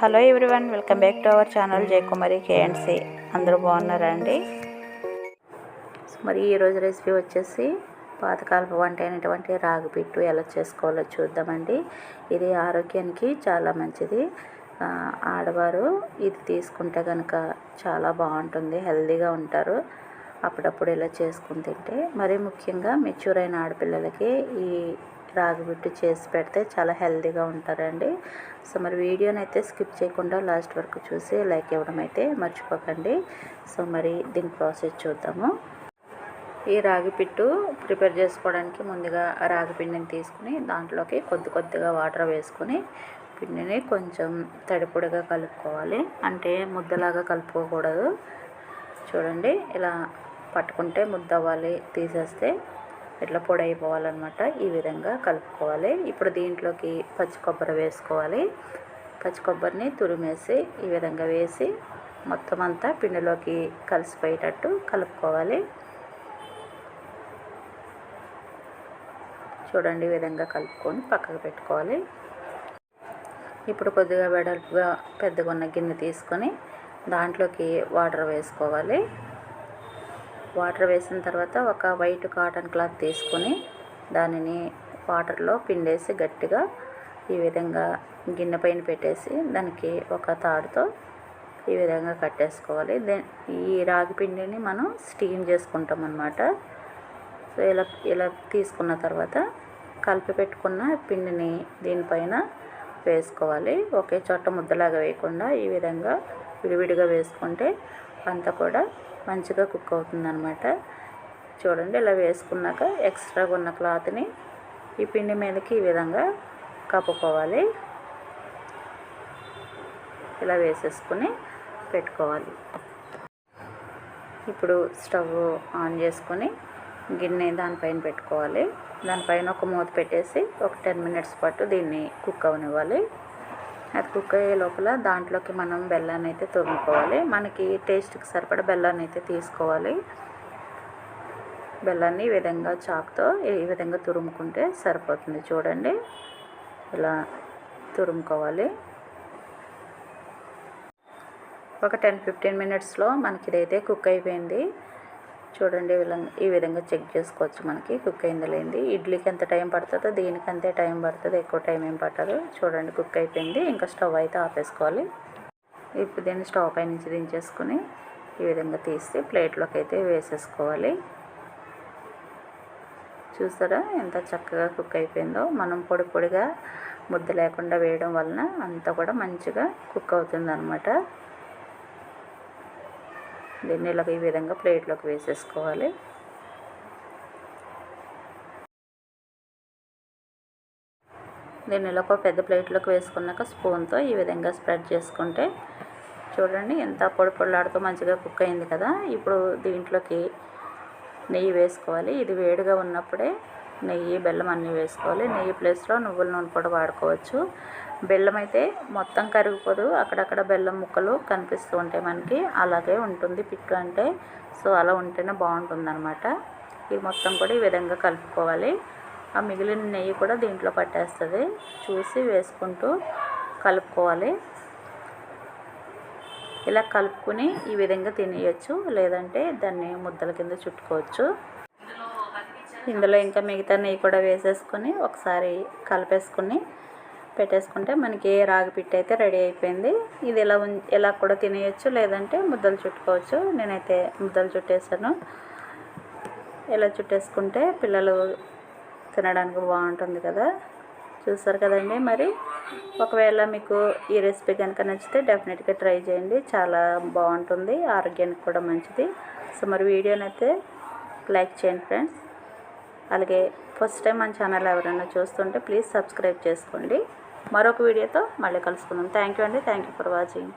Hello everyone welcome back to our channel Jayakumari KNC అందరూ బాగున్నారా అండి మరి ఈరోజు రెసిపీ వచ్చేసి పాతకాలపు వంట అయినటువంటి రాగి పిట్టు ఎలా చేసుకోవాలో చూద్దామండి. ఇది ఆరోగ్యానికి చాలా మంచిది. ఆడవారు ఇది తీసుకుంటే కనుక చాలా బాగుంటుంది హెల్తీగా ఉంటారు. అప్పుడప్పుడు ఇలా చేసుకుని తింటే మరీ ముఖ్యంగా మెచ్యూర్ అయిన ఆడపిల్లలకి ఈ రాగి పిట్టు చేసి పెడితే చాలా హెల్తీగా ఉంటారండి. సో మరి వీడియోని అయితే స్కిప్ చేయకుండా లాస్ట్ వరకు చూసి లైక్ ఇవ్వడం అయితే మర్చిపోకండి. సో మరి దీని ప్రాసెస్ చూద్దాము. ఈ రాగి పిట్టు ప్రిపేర్ చేసుకోవడానికి ముందుగా రాగి పిండిని తీసుకుని దాంట్లోకి కొద్ది కొద్దిగా వాటర్ వేసుకుని పిండిని కొంచెం తడిపొడిగా కలుపుకోవాలి. అంటే ముద్దలాగా కలుపుకోకూడదు. చూడండి ఇలా పట్టుకుంటే ముద్ద అవ్వాలి తీసేస్తే ఇట్లా పొడి అయిపోవాలన్నమాట. ఈ విధంగా కలుపుకోవాలి. ఇప్పుడు దీంట్లోకి పచ్చి కొబ్బరి వేసుకోవాలి. పచ్చి కొబ్బరిని తురిమేసి ఈ విధంగా వేసి మొత్తం అంతా పిండిలోకి కలిసిపోయేటట్టు కలుపుకోవాలి. చూడండి ఈ విధంగా కలుపుకొని పక్కకు పెట్టుకోవాలి. ఇప్పుడు కొద్దిగా వెడల్పుగా పెద్దగా ఉన్న గిన్నె తీసుకొని దాంట్లోకి వాటర్ వేసుకోవాలి. వాటర్ వేసిన తర్వాత ఒక వైట్ కాటన్ క్లాత్ తీసుకొని దానిని వాటర్లో పిండేసి గట్టిగా ఈ విధంగా గిన్నె పైన పెట్టేసి దానికి ఒక తాడుతో ఈ విధంగా కట్టేసుకోవాలి. దెన్ ఈ రాగి పిండిని మనం స్టీమ్ చేసుకుంటాం అన్నమాట. సో ఇలా ఇలా తీసుకున్న తర్వాత కలిపి పెట్టుకున్న పిండిని దీనిపైన వేసుకోవాలి. ఒకే చోట ముద్దలాగా వేయకుండా ఈ విధంగా విడివిడిగా వేసుకుంటే అంతా కూడా మంచిగా కుక్ అవుతుందనమాట చూడండి ఇలా వేసుకున్నాక ఎక్స్ట్రాగా ఉన్న క్లాత్ని ఈ పిండి మీదకి ఈ విధంగా కప్పుకోవాలి. ఇలా వేసేసుకుని పెట్టుకోవాలి. ఇప్పుడు స్టవ్ ఆన్ చేసుకొని గిన్నె దానిపైన పెట్టుకోవాలి. దానిపైన ఒక మూత పెట్టేసి ఒక టెన్ మినిట్స్ పాటు దీన్ని కుక్ అవనివ్వాలి. అది కుక్ అయ్యే లోపల దాంట్లోకి మనం బెల్లాన్ని అయితే తురుముకోవాలి మనకి టేస్ట్కి సరిపడా బెల్లాన్ని అయితే తీసుకోవాలి. బెల్లాన్ని ఈ విధంగా చాక్తో ఈ విధంగా తురుముకుంటే సరిపోతుంది. చూడండి. ఇలా తురుముకోవాలి. ఒక టెన్ ఫిఫ్టీన్ మినిట్స్లో మనకి ఇదైతే కుక్ అయిపోయింది. చూడండి ఈ విధంగా చెక్ చేసుకోవచ్చు మనకి. కుక్ అయింది లేనిది ఇడ్లీకి ఎంత టైం పడుతుందో దీనికి అంతే టైం పడుతుంది ఎక్కువ టైం ఏం పట్టదు. చూడండి కుక్ అయిపోయింది. ఇంకా స్టవ్ అయితే ఆపేసుకోవాలి. ఇప్పుడు దీన్ని స్టవ్ పై నుంచి దించేసుకుని ఈ విధంగా తీసి ప్లేట్లోకి అయితే వేసేసుకోవాలి. చూసారా ఎంత చక్కగా కుక్ అయిపోయిందో. మనం పొడి పొడిగా ముద్ద లేకుండా వేయడం వలన అంతా కూడా మంచిగా కుక్ అవుతుంది అనమాట దీన్ని ఇలాగ ఈ విధంగా ప్లేట్లోకి వేసేసుకోవాలి. దీన్ని ఇలా ఒక పెద్ద ప్లేట్లోకి వేసుకున్నాక స్పూన్తో ఈ విధంగా స్ప్రెడ్ చేసుకుంటే చూడండి ఎంత పొడి పొడిలాడుతూ మంచిగా కుక్ అయింది కదా. ఇప్పుడు దీంట్లోకి నెయ్యి వేసుకోవాలి. ఇది వేడిగా ఉన్నప్పుడే నెయ్యి బెల్లం అన్నీ వేసుకోవాలి. నెయ్యి ప్లేస్లో నువ్వుల నూనె కూడా వాడుకోవచ్చు. బెల్లం అయితే మొత్తం కరిగిపోదు. అక్కడక్కడ బెల్లం ముక్కలు కనిపిస్తూ ఉంటాయి మనకి. అలాగే ఉంటుంది పిట్టు అంటే. సో అలా ఉంటేనే బాగుంటుంది అనమాట ఇది మొత్తం కూడా ఈ విధంగా కలుపుకోవాలి. ఆ మిగిలిన నెయ్యి కూడా దీంట్లో పట్టేస్తుంది. చూసి వేసుకుంటూ కలుపుకోవాలి. ఇలా కలుపుకుని ఈ విధంగా తినేయచ్చు. లేదంటే దాన్ని ముద్దల కింద చుట్టుకోవచ్చు. ఇందులో ఇంకా మిగతా నెయ్యి కూడా వేసేసుకొని ఒకసారి కలిపేసుకుని పెట్టేసుకుంటే మనకి రాగి పిట్టి అయితే రెడీ అయిపోయింది. ఇది ఇలా ఉం ఇలా కూడా తినేయచ్చు లేదంటే ముద్దలు చుట్టుకోవచ్చు. నేనైతే ముద్దలు చుట్టేసాను. ఇలా చుట్టేసుకుంటే పిల్లలు తినడానికి బాగుంటుంది కదా. చూసారు కదండి మరి? ఒకవేళ మీకు ఈ రెసిపీ కనుక నచ్చితే డెఫినెట్గా ట్రై చేయండి. చాలా బాగుంటుంది ఆరోగ్యానికి కూడా మంచిది. సో మరి వీడియోని అయితే లైక్ చేయండి ఫ్రెండ్స్. అలాగే ఫస్ట్ టైం మన ఛానల్ ఎవరైనా చూస్తుంటే ప్లీజ్ సబ్స్క్రైబ్ చేసుకోండి. మరొక వీడియోతో మళ్ళీ కలుసుకుందాం. థ్యాంక్ యూ అండి. Thank you for watching.